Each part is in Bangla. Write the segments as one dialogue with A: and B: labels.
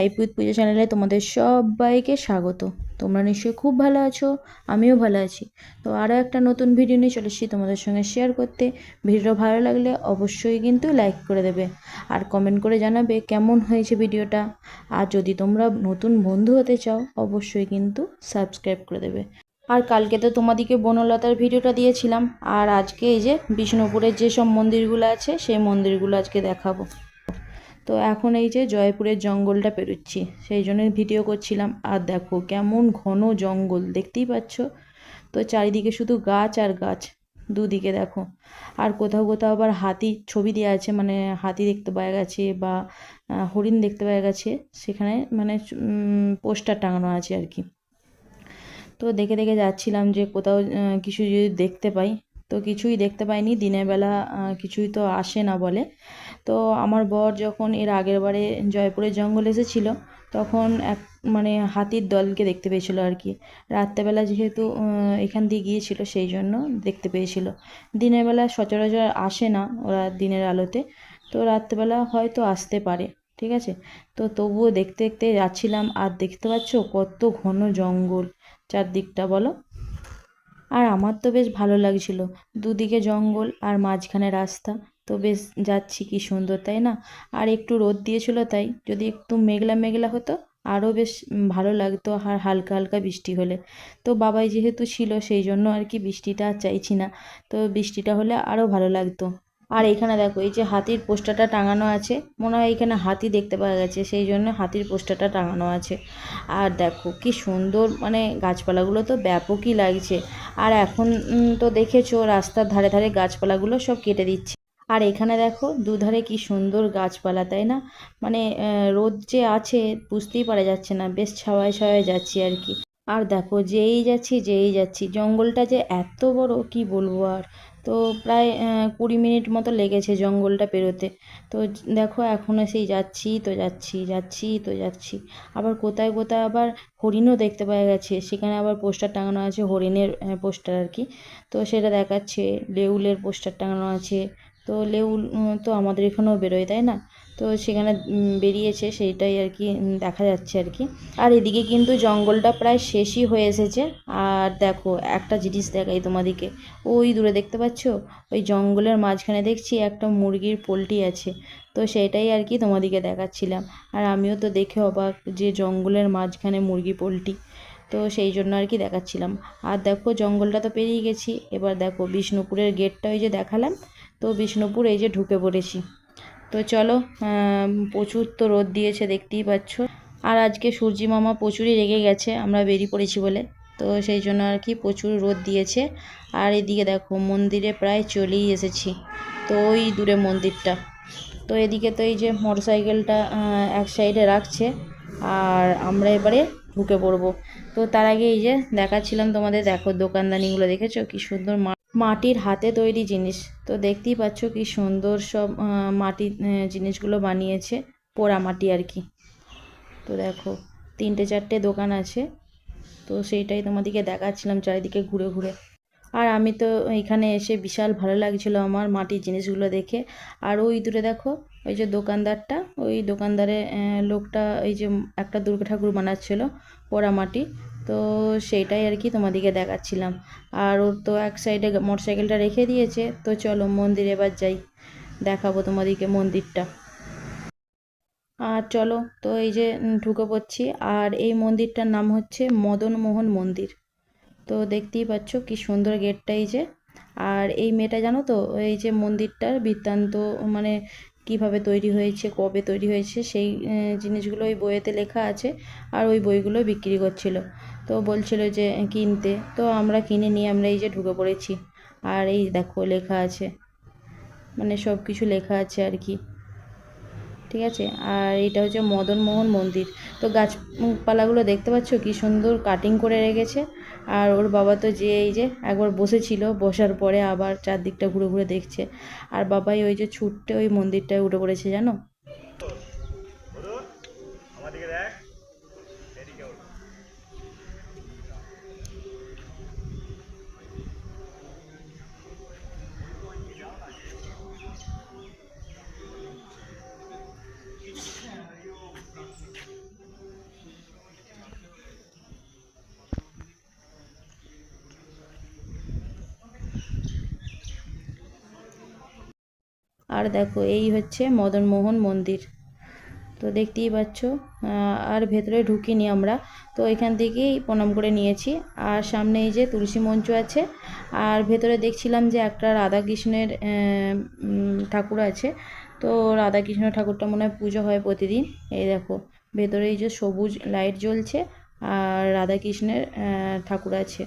A: লাইফ উইথ পুজো চ্যানেলে তোমাদের সবাইকে স্বাগত। তোমরা নিশ্চয়ই খুব ভালো আছো, আমিও ভালো আছি। তো আরও একটা নতুন ভিডিও নিয়ে চলে এসেছি তোমাদের সঙ্গে শেয়ার করতে। ভিডিও ভালো লাগলে অবশ্যই কিন্তু লাইক করে দেবে আর কমেন্ট করে জানাবে কেমন হয়েছে ভিডিওটা আর যদি তোমরা নতুন বন্ধু হতে চাও, অবশ্যই কিন্তু সাবস্ক্রাইব করে দেবে। আর কালকে তো তোমাদিকে বনলতার ভিডিওটা দিয়েছিলাম। আর আজকে এই যে বিষ্ণুপুরের যেসব মন্দিরগুলো আছে, সেই মন্দিরগুলো আজকে দেখাবো। তো এখন এই যে জয়পুরের জঙ্গলটা পেরোচ্ছি, সেই জন্য ভিডিও করছিলাম। আর দেখো কেমন ঘন জঙ্গল, দেখতেই পাচ্ছ? তো চারিদিকে শুধু গাছ আর গাছ, দুদিকে দেখো। আর কোথাও কোথাও আবার হাতির ছবি দেওয়া আছে মানে হাতি দেখতে পাওয়া গেছে বা হরিণ দেখতে পাওয়া গেছে, সেখানে মানে পোস্টার টাঙানো আছে আর কি। তো দেখে দেখে যাচ্ছিলাম যে কোথাও কিছু যদি দেখতে পাই, তো কিছুই দেখতে পাইনি। দিনের বেলা কিছুই তো আসে না বলে। তো আমার বর যখন এর আগের বারে জয়পুরের জঙ্গল এসেছিল, তখন এক মানে হাতির দলকে দেখতে পেয়েছিল আর কি। রাত্রেবেলা যেহেতু এখান দিয়ে গিয়েছিল সেই জন্য দেখতে পেয়েছিল। দিনের বেলা সচরাচর আসে না ওরা দিনের আলোতে, তো রাত্রেবেলা হয়তো আসতে পারে, ঠিক আছে? তো তবুও দেখতে দেখতে যাচ্ছিলাম, আর দেখতে পাচ্ছ কত ঘন জঙ্গল চারদিকটা বলো? আর আমার তো বেশ ভালো লাগছিল। দুদিকে জঙ্গল আর মাঝখানে রাস্তা। তো বেশ যাচ্ছি কি সুন্দর, তাই না? আর একটু রোদ দিয়েছিল তাই, যদি একটু মেঘলা মেঘলা হতো আরও বেশ ভালো লাগতো, আর হালকা হালকা বৃষ্টি হলে। তো বাবাই যেহেতু ছিল, সেই জন্য আর কি বৃষ্টিটা চাইছি না। তো বৃষ্টিটা হলে আরও ভালো লাগতো। আর এখানে দেখো, এই যে হাতির পোস্টারটা টাঙানো আছে, মনে হয় এখানে হাতি দেখতে পাওয়া গেছে, সেই জন্য হাতির পোস্টারটা টাঙানো আছে। আর দেখো কি সুন্দর মানে গাছপালাগুলো তো ব্যাপকই লাগছে। আর এখন তো দেখেছ, রাস্তার ধারে ধারে গাছপালাগুলো সব কেটে দিচ্ছে। আর এখানে দেখো দুধারে কি সুন্দর গাছপালা, তাই না? মানে রোদ যে আছে বুঝতেই পারা যাচ্ছে না, বেশ ছাওয়ায় ছাওয়ায় যাচ্ছি আর কি। আর দেখো যেই যাচ্ছি যেই যাচ্ছি, জঙ্গলটা যে এত বড়, কি বলব আর? তো প্রায় কুড়ি মিনিট মতো লেগেছে জঙ্গলটা পেরোতে। তো দেখো এখনও সেই যাচ্ছি, তো যাচ্ছি যাচ্ছি, তো যাচ্ছি। আবার কোথায় কোথায় আবার হরিণও দেখতে পাওয়া গেছে। সেখানে আবার পোস্টার টাঙানো আছে, হরিণের পোস্টার আর কি। তো সেটা দেখাচ্ছে, লেউলের পোস্টার টাঙানো আছে তো উম, তো আমাদের এখানেও বেরোয় তাই না? তো সেখানে বেরিয়েছে সেইটাই আর কি দেখা যাচ্ছে আর কি। আর এদিকে কিন্তু জঙ্গলটা প্রায় শেষই হয়ে এসেছে। আর দেখো একটা জিনিস দেখাই তোমাদিকে ওই দূরে দেখতে পাচ্ছ? ওই জঙ্গলের মাঝখানে দেখছি একটা মুরগির পোলট্রি আছে। তো সেটাই আর কি তোমাদিকে দেখাচ্ছিলাম। আর আমিও তো দেখে অবাক যে জঙ্গলের মাঝখানে মুরগি পোলট্রি। তো সেই জন্য আর কি দেখাচ্ছিলাম। আর দেখো জঙ্গলটা তো পেরিয়ে গেছি। এবার দেখো বিষ্ণুপুরের গেটটা ওই যে দেখালাম। তো বিষ্ণুপুর এই যে ঢুকে পড়েছি। তো চলো প্রচুর তো রোদ দিয়েছে দেখতেই পাচ্ছ। আর আজকে সূর্যি মামা প্রচুরই রেগে গেছে, আমরা বেরিয়ে পড়েছি বলে। তো সেই জন্য আর কি প্রচুর রোদ দিয়েছে। আর এদিকে দেখো, মন্দিরে প্রায় চলেই এসেছি। তো ওই দূরে মন্দিরটা। তো এদিকে তো এই যে মোটরসাইকেলটা এক সাইডে রাখছে। আর আমরা এবারে ঢুকে পড়ব। তো তার আগে এই যে দেখাচ্ছিলাম তোমাদের, দেখো দোকানদানিগুলো দেখেছ? কি সুন্দর মাটির হাতে তৈরি জিনিস। তো দেখতেই পাচ্ছ কি সুন্দর সব মাটির জিনিসগুলো বানিয়েছে পোড়া মাটি আর কি। তো দেখো তিনটে চারটে দোকান আছে। তো সেইটাই তোমাদেরকে দেখাচ্ছিলাম চারিদিকে ঘুরে ঘুরে। আর আমি তো এখানে এসে বিশাল ভালো লাগছিল আমার মাটির জিনিসগুলো দেখে। আর ওই দূরে দেখো ওই যে দোকানদারটা ওই দোকানদারের আহ, লোকটা এই যে একটা দুর্গা ঠাকুর বানাচ্ছিল পোড়া মাটি। তো সেইটাই আর কি তোমাদেরকে দেখাচ্ছিলাম। আর ওর তো এক সাইডে মোটরসাইকেলটা রেখে দিয়েছে, তো চলো মন্দিরে এবার যাই, দেখাবো তোমাদেরকে মন্দিরটা। আর চলো, তো এই যে ঢুকে পড়ছি, আর এই মন্দিরটার নাম হচ্ছে মদন মোহন মন্দির। তো দেখতেই পাচ্ছ কি সুন্দর গেটটা এই যে। আর এই মেয়েটা জানো তো, এই যে মন্দিরটার বৃত্তান্ত মানে কীভাবে তৈরি হয়েছে, কবে তৈরি হয়েছে, সেই জিনিসগুলো ওই বইয়েতে লেখা আছে, আর ওই বইগুলো বিক্রি করছিল। তো বলছিল যে কিনতে। তো আমরা কিনে নিয়ে আমরা এই যে ঢুকে পড়েছি। আর এই দেখো লেখা আছে। মানে সব কিছু লেখা আছে আর কি। ঠিক আছে? আর এটা হচ্ছে মদন মোহন মন্দির। তো গাছপালাগুলো দেখতে পাচ্ছ? কি সুন্দর কাটিং করে রেখেছে। আর ওর বাবা তো যে এই যে একবার বসেছিল, বসার পরে আবার চারদিকটা ঘুরে ঘুরে দেখছে। আর বাবাই ওই যে ছুটতে ওই মন্দিরটায় উঠে পড়েছে, জানো? আর দেখো, এই হচ্ছে মদনমোহন মন্দির। তো দেখতেই পাচ্ছ আর ভেতরে ঢুকিনি আমরা। তো এখান থেকেই প্রণাম করে নিয়েছি। আর সামনে এই যে তুলসী মঞ্চ আছে, আর ভেতরে দেখছিলাম যে একটা রাধাকৃষ্ণের ঠাকুর আছে। তো রাধাকৃষ্ণ ঠাকুরটা মনে হয় পুজো হয় প্রতিদিন। এই দেখো, ভেতরে এই যে সবুজ লাইট জ্বলছে, আর রাধাকৃষ্ণের ঠাকুর আছে।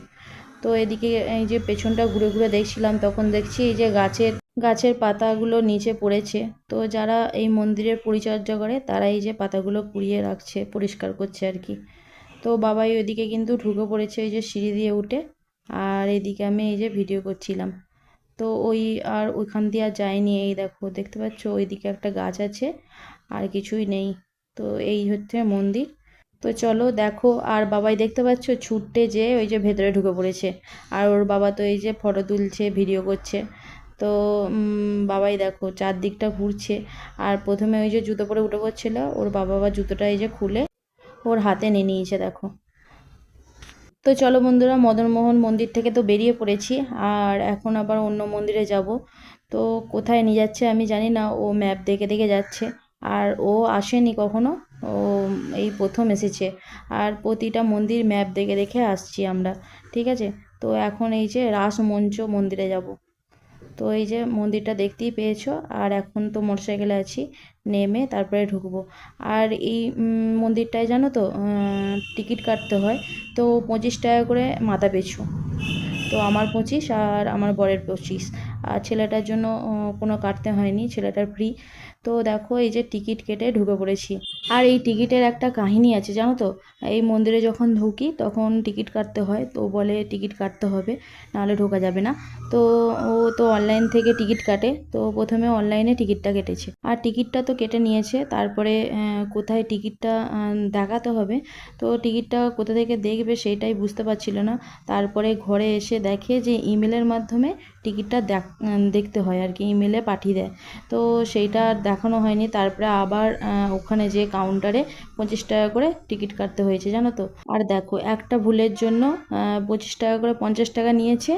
A: তো এদিকে এই যে পেছনটা ঘুরে ঘুরে দেখছিলাম, তখন দেখছি এই যে গাছের গাছের পাতাগুলো নিচে পড়েছে। তো যারা এই মন্দিরের পরিচর্যা করে তারা এই যে পাতাগুলো পুড়িয়ে রাখছে, পরিষ্কার করছে আর কি। তো বাবাই ওইদিকে কিন্তু ঢুকে পড়েছে এই যে সিঁড়ি দিয়ে উঠে। আর এদিকে আমি এই যে ভিডিও করছিলাম। তো ওই আর ওইখান দিয়ে আর যায়নি। এই দেখো, দেখতে পাচ্ছ? ওইদিকে একটা গাছ আছে, আর কিছুই নেই। তো এই হচ্ছে মন্দির। তো চলো দেখো, আর বাবাই দেখতে পাচ্ছ? ছুটতে যে ওই যে ভেতরে ঢুকে পড়েছে। আর ওর বাবা তো এই যে ফটো তুলছে, ভিডিও করছে। তো বাবাই দেখো চারদিকটা ঘুরছে। আর প্রথমে ওই যে জুতো পরে উঠে পড়ছিল, ওর বাবা আবার জুতোটা এই যে খুলে ওর হাতে নিয়ে নিয়েছে, দেখো। তো চলো বন্ধুরা, মদনমোহন মন্দির থেকে তো বেরিয়ে পড়েছি, আর এখন আবার অন্য মন্দিরে যাব। তো কোথায় নিয়ে যাচ্ছে আমি জানি না, ও ম্যাপ দেখে দেখে যাচ্ছে। আর ও আসেনি কখনো, ও, এই প্রথম এসেছে। আর প্রতিটা মন্দির ম্যাপ দেখে দেখে আসছি আমরা, ঠিক আছে? তো এখন এই যে রাসমঞ্চ মন্দিরে যাব। তো এই যে মন্দিরটা দেখতেই পেয়েছ, আর এখন তো মোটরসাইকেলে আছি, নেমে তারপরে ঢুকবো। আর এই মন্দিরটায় জানো তো টিকিট কাটতে হয়, তো পঁচিশ টাকা করে মাথা পিছু। তো আমার পঁচিশ আর আমার বরের পঁচিশ। আর ছেলেটার জন্য কোনো কাটতে হয়নি, ছেলেটার ফ্রি তো দেখো এই যে টিকিট কেটে ঢুকে পড়েছি। আর এই টিকিটের একটা কাহিনী আছে, জানো তো? এই মন্দিরে যখন ঢুকি তখন টিকিট কাটতে হয়, তো বলে টিকিট কাটতে হবে, নাহলে ঢোকা যাবে না। তো ও তো অনলাইন থেকে টিকিট কাটে। তো প্রথমে অনলাইনে টিকিটটা কেটেছে। আর টিকিটটা তো কেটে নিয়েছে। তারপরে কোথায় টিকিটটা দেখাতে হবে, তো টিকিটটা কোথা থেকে দেখবে সেটাই বুঝতে পারছিল না। তারপরে ঘরে এসে দেখে যে ইমেলের মাধ্যমে টিকিটটা দেখ দেখতে হয় আর কি ইমেলে পাঠিয়ে দেয়। তো সেইটা আর দেখানো হয়নি। তারপরে আবার ওখানে যে কাউন্টারে পঁচিশ টাকা করে টিকিট কাটতে হয়েছে, জানো তো? আর দেখো, একটা ভুলের জন্য পঁচিশ টাকা করে পঞ্চাশ টাকা নিয়েছে।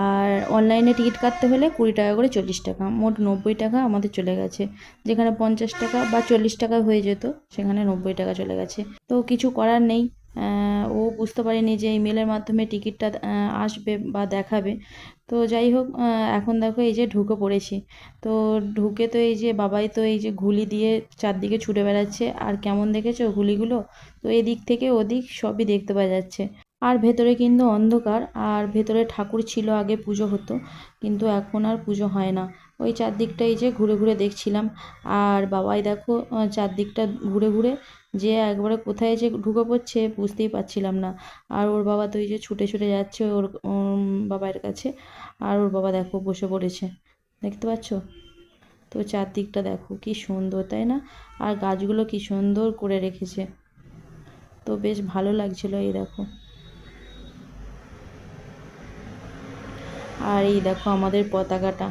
A: আর অনলাইনে টিকিট কাটতে হলে কুড়ি টাকা করে চল্লিশ টাকা, মোট নব্বই টাকা আমাদের চলে গেছে। যেখানে পঞ্চাশ টাকা বা চল্লিশ টাকা হয়ে যেত, সেখানে নব্বই টাকা চলে গেছে। তো কিছু করার নেই। ও বুঝতে পারেনি যে ইমেলের মাধ্যমে টিকিটটা আসবে বা দেখাবে। তো যাই হোক এখন দেখো এই যে ঢুকে পড়েছি। তো ঢুকে তো এই যে বাবাই তো এই যে ঘুলি দিয়ে চারদিকে ছুটে বেড়াচ্ছে। আর কেমন দেখেছ ঘুলিগুলো তো এদিক থেকে ওদিক সবই দেখতে পাওয়া যাচ্ছে। আর ভেতরে কিন্তু অন্ধকার, আর ভেতরে ঠাকুর ছিল আগে পুজো হতো, কিন্তু এখন আর পুজো হয় না। ওই চারদিকটা এই যে ঘুরে ঘুরে দেখছিলাম। আর বাবাই দেখো চারদিকটা ঘুরে ঘুরে যে একবারে কোথায় যে ঢুকে পড়ছে বুঝতেই পারছিলাম না। আর ওর বাবা তো এই যে ছুটে ছুটে যাচ্ছে ওর বাবার কাছে। আর ওর বাবা দেখো বসে পড়েছে। দেখতে পাচ্ছ? তো চারদিকটা দেখো কি সুন্দর, তাই না? আর গাছগুলো কি সুন্দর করে রেখেছে। তো বেশ ভালো লাগছিল এই দেখো। আর এই দেখো আমাদের পতাকাটা।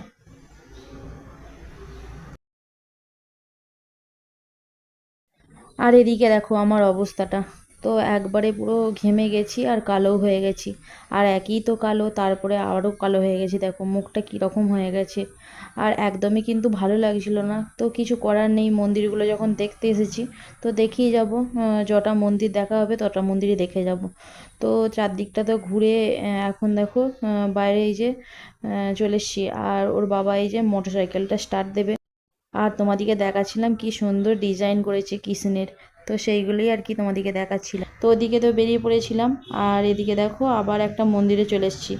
A: আর এদিকে দেখো আমার অবস্থাটা। তো একবারে পুরো ঘেমে গেছি আর কালো হয়ে গেছি। আর একই তো কালো, তারপরে আরও কালো হয়ে গেছি। দেখো, মুখটা কীরকম হয়ে গেছে। আর একদমই কিন্তু ভালো লাগছিল না। তো কিছু করার নেই, মন্দিরগুলো যখন দেখতে এসেছি, তো দেখেই যাব। যটা মন্দির দেখা হবে, তটা মন্দিরই দেখে যাব। তো চারদিকটা তো ঘুরে এখন দেখো বাইরে এই যে চলে এসছি। আর ওর বাবা এই যে মোটর সাইকেলটা স্টার্ট দেবে। আর তোমাদিকে দেখাচ্ছিলাম কি সুন্দর ডিজাইন করেছে কিসেনের। তো সেইগুলোই আর কি তোমাদিকে দেখাচ্ছিলাম তো ওদিকে তো বেরিয়ে পড়েছিলাম, আর এদিকে দেখো আবার একটা মন্দিরে চলে এসেছি।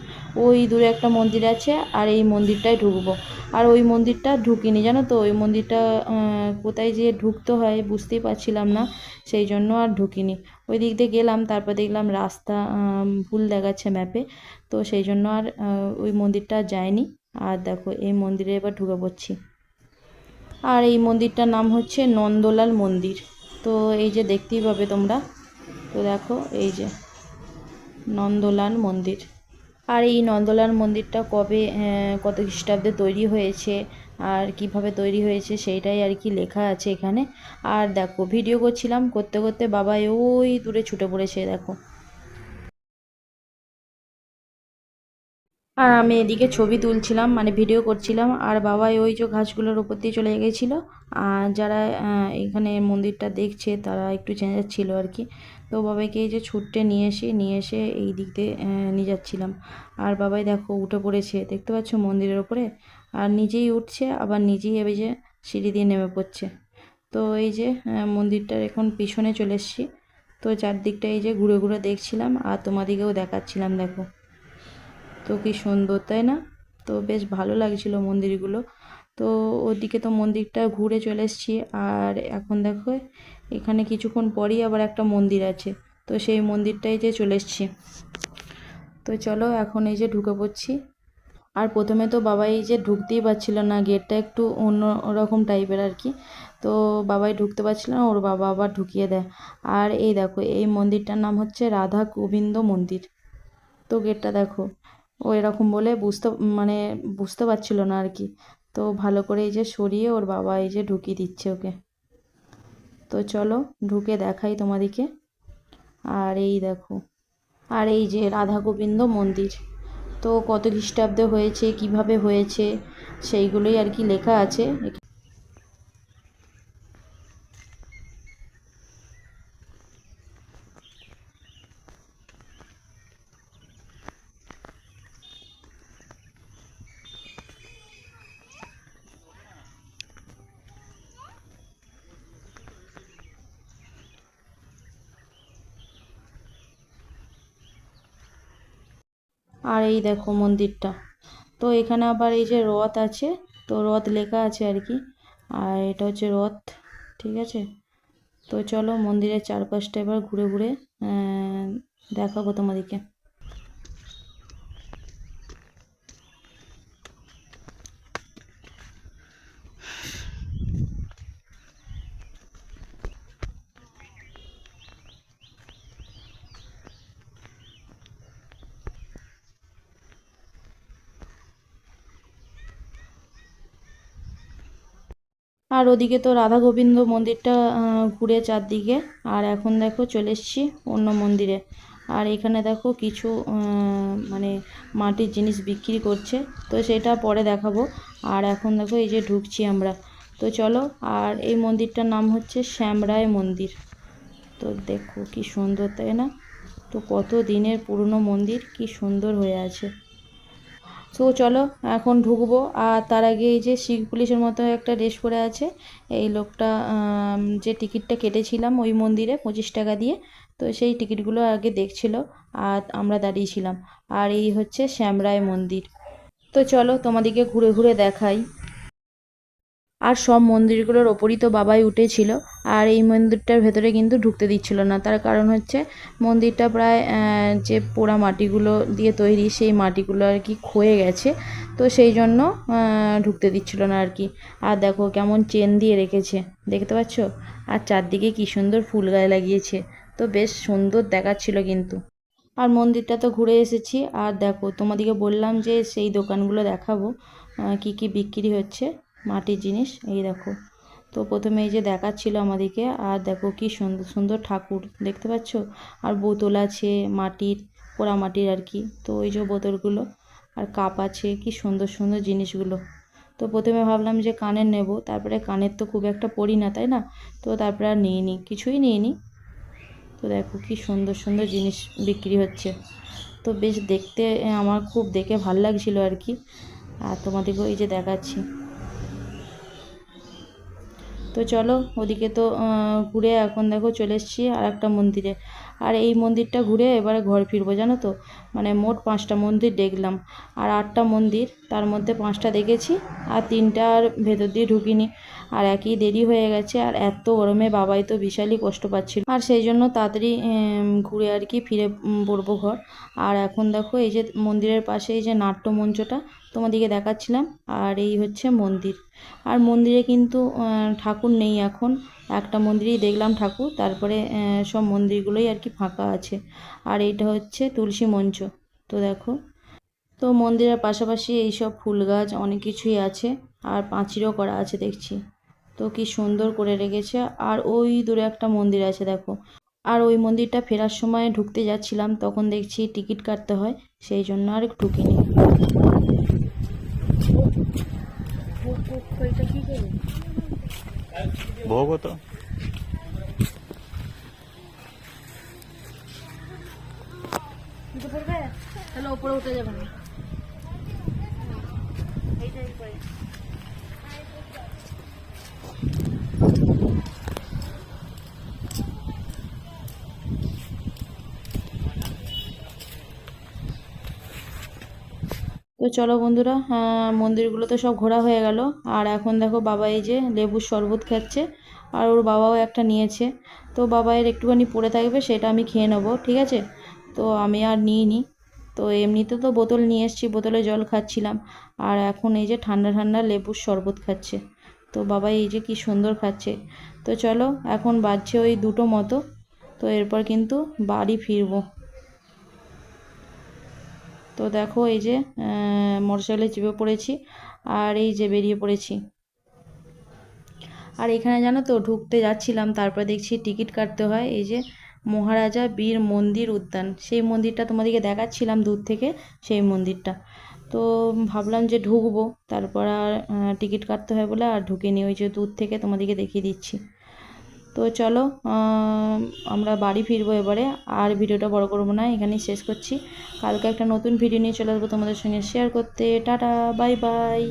A: ওই দূরে একটা মন্দির আছে, আর এই মন্দিরটায় ঢুকবো। আর ওই মন্দিরটা ঢুকিনি, জানো তো? ওই মন্দিরটা কোথায় যে ঢুকতে হয় বুঝতেই পারছিলাম না, সেই জন্য আর ঢুকিনি। ওই দিক দিয়ে গেলাম, তারপর দেখলাম রাস্তা ভুল দেখাচ্ছে ম্যাপে। তো সেই জন্য আর ওই মন্দিরটা যায়নি আর দেখো, এই মন্দিরে এবার ঢুকে পড়ছি। আর এই মন্দিরটার নাম হচ্ছে নন্দলাল মন্দির। তো এই যে দেখতেই পাবে তোমরা। তো দেখো, এই যে নন্দলাল মন্দির। আর এই নন্দলাল মন্দিরটা কবে কত খ্রিস্টাব্দে তৈরি হয়েছে, আর কীভাবে তৈরি হয়েছে সেইটাই আর কি লেখা আছে এখানে। আর দেখো, ভিডিও করছিলাম করতে করতে বাবা ওই দূরে ছুটে পড়েছে, দেখো। আর আমি এদিকে ছবি তুলছিলাম মানে ভিডিও করছিলাম। আর বাবাই ওই যে ঘাসগুলোর উপর দিয়ে চলে গেছিল। আর যারা এখানে মন্দিরটা দেখছে, তারা একটু চেঁচাচ্ছিল আর কি। তো বাবাইকে এই যে ছুটতে নিয়ে এসে নিয়ে এসে এই দিক দিয়ে নিয়ে যাচ্ছিলাম। আর বাবাই দেখো উঠে পড়েছে, দেখতে পাচ্ছ মন্দিরের ওপরে আর নিজেই উঠছে, আবার নিজেই এবার যে সিঁড়ি দিয়ে নেমে পড়ছে। তো এই যে মন্দিরটার এখন পিছনে চলে এসেছি। তো চারদিকটা এই যে ঘুরে ঘুরে দেখছিলাম, আর তোমাদিকেও দেখাচ্ছিলাম, দেখো। তো কি সুন্দর, তাই না? তো বেশ ভালো লাগছিল মন্দিরগুলো। তো ওদিকে তো মন্দিরটা ঘুরে চলে এসেছি। আর এখন দেখো, এখানে কিছুক্ষণ পরেই আবার একটা মন্দির আছে। তো সেই মন্দিরটাই যে চলে এসেছি। তো চলো, এখন এই যে ঢুকে পড়ছি। আর প্রথমে তো বাবা এই যে ঢুকতেই পারছিল না, গেটটা একটু অন্য রকম টাইপের আর কি। তো বাবাই ঢুকতে পারছিল না, ওর বাবা আবার ঢুকিয়ে দেয়। আর এই দেখো, এই মন্দিরটার নাম হচ্ছে রাধা গোবিন্দ মন্দির। তো গেটটা দেখো ও এরকম বলে বুঝতে মানে বুঝতে পারছিল না আর কি। তো ভালো করে এই যে সরিয়ে ওর বাবা এই যে ঢুকিয়ে দিচ্ছে ওকে। তো চলো ঢুকে দেখাই তোমাদিকে আর এই দেখো, আর এই যে রাধা গোবিন্দ মন্দির। তো কত খ্রিস্টাব্দে হয়েছে, কীভাবে হয়েছে, সেইগুলোই আর কি লেখা আছে আর এই দেখো মন্দিরটা। তো এখানে আবার এই যে রথ আছে, তো রথ লেখা আছে আর কি। আর এটা হচ্ছে রথ, ঠিক আছে? তো চলো মন্দিরের চারপাশটা এবার ঘুরে ঘুরে দেখাবো তোমাদেরকে। আর ওদিকে তো রাধা গোবিন্দ মন্দিরটা ঘুরে চারদিকে। আর এখন দেখো চলে এসছি অন্য মন্দিরে। আর এখানে দেখো কিছু মানে মাটির জিনিস বিক্রি করছে। তো সেটা পরে দেখাবো। আর এখন দেখো এই যে ঢুকছি আমরা। তো চলো, আর এই মন্দিরটার নাম হচ্ছে শ্যামরায় মন্দির। তো দেখো কি সুন্দর, তাই না? তো কত দিনের পুরনো মন্দির, কি সুন্দর হয়ে আছে। তো চলো, এখন ঢুকবো। আর তার আগে এই যে শিখ পুলিশের মতো একটা ড্রেস পরে আছে, এই লোকটা যে টিকিটটা কেটেছিলাম ওই মন্দিরে পঁচিশ টাকা দিয়ে, তো সেই টিকিটগুলো আগে দেখছিল আর আমরা দাঁড়িয়েছিলাম। আর এই হচ্ছে শ্যামরায় মন্দির। তো চলো তোমাদেরকে ঘুরে ঘুরে দেখাই। আর সব মন্দিরগুলোর ওপরই তো বাবাই উঠেছিল। আর এই মন্দিরটার ভেতরে কিন্তু ঢুকতে দিচ্ছিল না। তার কারণ হচ্ছে মন্দিরটা প্রায় যে পোড়া মাটিগুলো দিয়ে তৈরি সেই মাটিগুলো আর কি ক্ষয়ে গেছে। তো সেই জন্য ঢুকতে দিচ্ছিল না আর কি। আর দেখো কেমন চেন দিয়ে রেখেছে। দেখতে পাচ্ছ? আর চারদিকে কি সুন্দর ফুল গায়ে লাগিয়েছে। তো বেশ সুন্দর দেখাচ্ছিল কিন্তু। আর মন্দিরটা তো ঘুরে এসেছি। আর দেখো তোমাদেরকে বললাম যে সেই দোকানগুলো দেখাবো কি কি বিক্রি হচ্ছে। মাটির জিনিস, এই দেখো। তো প্রথমে এই যে দেখাচ্ছিল আমাদেরকে, আর দেখো কি সুন্দর সুন্দর ঠাকুর, দেখতে পাচ্ছ? আর বোতল আছে, মাটির, পোড়া মাটির আর কি। তো ওই যে বোতলগুলো, আর কাপ আছে, কি সুন্দর সুন্দর জিনিসগুলো। তো প্রথমে ভাবলাম যে কানের নেব, তারপরে কানের তো খুব একটা পরি না, তাই না? তো তারপরে আর নিয়ে নিই কিছুই নিইনি। তো দেখো কি সুন্দর সুন্দর জিনিস বিক্রি হচ্ছে। তো বেশ দেখতে, আমার খুব দেখে ভালো লাগছিল আর কি। আর তোমাদেরকেও এই যে দেখাচ্ছি। তো চলো ওদিকে তো ঘুরে এখন দেখো চলে এসেছি আর একটা মন্দিরে। আর এই মন্দিরটা ঘুরে এবারে ঘর ফিরবো, জানো তো? মানে মোট পাঁচটা মন্দির দেখলাম। আর আটটা মন্দির, তার মধ্যে পাঁচটা দেখেছি। আর তিনটার ভেতর দিয়ে ঢুকিনি। আর একই দেরি হয়ে গেছে, আর এত গরমে বাবাই তো বিশালই কষ্ট পাচ্ছিল। আর সেই জন্য তাড়াতাড়ি ঘুরে আর কি ফিরে পড়ব ঘর। আর এখন দেখো, এই যে মন্দিরের পাশে এই যে নাট্যমঞ্চটা তোমাদেরকে দেখাচ্ছিলাম, আর এই হচ্ছে মন্দির। আর মন্দিরে কিন্তু ঠাকুর নেই এখন। একটা মন্দিরেই দেখলাম ঠাকুর, তারপরে সব মন্দিরগুলোই আর কি ফাঁকা আছে। আর এইটা হচ্ছে তুলসী মঞ্চ। তো দেখো, তো মন্দিরের পাশাপাশি এইসব ফুল গাছ অনেক কিছুই আছে, আর পাঁচিরও করা আছে দেখছি। তো কি সুন্দর করে রেখেছে আর ওই দূরে একটা মন্দির আছে দেখো। আর ওই মন্দিরটা ফেরার সময় ঢুকতে যাচ্ছিলাম তখন দেখছি টিকিট কাটতে হয় সেই জন্য আর ঢুকিনি। এটা কি
B: ভোগ
A: উঠে পড়বে তাহলে ওপরে উঠে যাবে না। এইটাই তো চলো বন্ধুরা মন্দিরগুলো তো সব ঘোরা হয়ে গেল। আর এখন দেখো বাবা এই যে লেবুর শরবত খাচ্ছে, আর ওর বাবাও একটা নিয়েছে। তো বাবায়ের একটুখানি পড়ে থাকবে, সেটা আমি খেয়ে নেব, ঠিক আছে? তো আমি আর নিইনি তো এমনিতে তো বোতল নিয়ে এসেছি, বোতলে জল খাচ্ছিলাম। আর এখন এই যে ঠান্ডা ঠান্ডা লেবুর শরবত খাচ্ছে। তো বাবা এই যে কি সুন্দর খাচ্ছে। তো চলো, এখন বাজছে ওই দুটো মতো। তো এরপর কিন্তু বাড়ি ফিরবো। তো দেখো এই যে মোটরসাইকেলে চেপে পড়েছি আর এই যে বেরিয়ে পড়েছি। আর এখানে জানো তো, ঢুকতে যাচ্ছিলাম, তারপরে দেখছি টিকিট কাটতে হয়। এই যে মহারাজা বীর মন্দির উদ্যান, সেই মন্দিরটা তোমাদেরকে দেখাচ্ছিলাম দূর থেকে, সেই মন্দিরটা। তো ভাবলাম যে ঢুকবো, তারপর আর টিকিট কাটতে হয় বলে আর ঢুকিনি, ওই যে দূর থেকে তোমাদেরকে দেখিয়ে দিচ্ছি। তো চলো আমরা বাড়ি ফিরবো এবারে। আর ভিডিওটা বড় করব না, এখানেই শেষ করছি। কালকে একটা নতুন ভিডিও নিয়ে চলে আসব তোমাদের সঙ্গে শেয়ার করতে। Tata bye bye